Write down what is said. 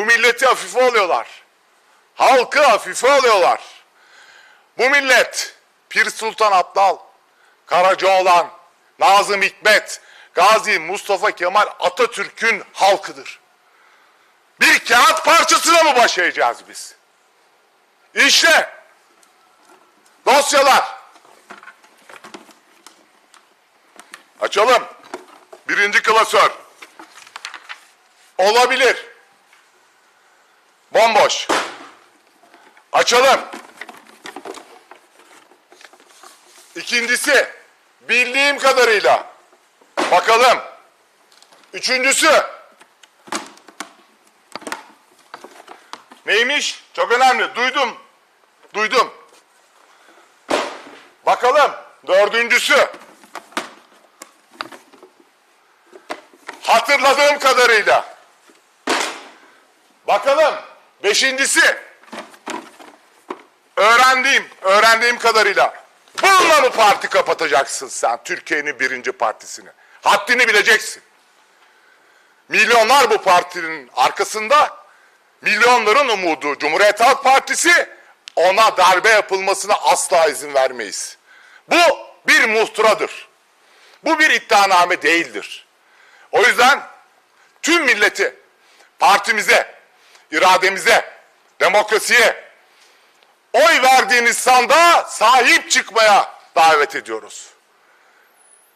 Bu milleti hafife alıyorlar. Halkı hafife alıyorlar. Bu millet Pir Sultan Abdal, Karacaoğlan, Nazım Hikmet, Gazi Mustafa Kemal Atatürk'ün halkıdır. Bir kağıt parçasına mı başlayacağız biz? İşte dosyalar. Açalım. Birinci klasör. Olabilir. Bomboş. Açalım. İkincisi, bildiğim kadarıyla. Bakalım. Üçüncüsü. Neymiş? Çok önemli. Duydum. Duydum. Bakalım. Dördüncüsü. Hatırladığım kadarıyla. Bakalım. Beşincisi. Öğrendiğim, öğrendiğim kadarıyla. Bununla mı parti kapatacaksın sen Türkiye'nin birinci partisini? Haddini bileceksin. Milyonlar bu partinin arkasında. Milyonların umudu Cumhuriyet Halk Partisi ona darbe yapılmasına asla izin vermeyiz. Bu bir muhtıradır. Bu bir iddianame değildir. O yüzden tüm milleti partimize, irademize, demokrasiye, oy verdiğiniz sandığa sahip çıkmaya davet ediyoruz.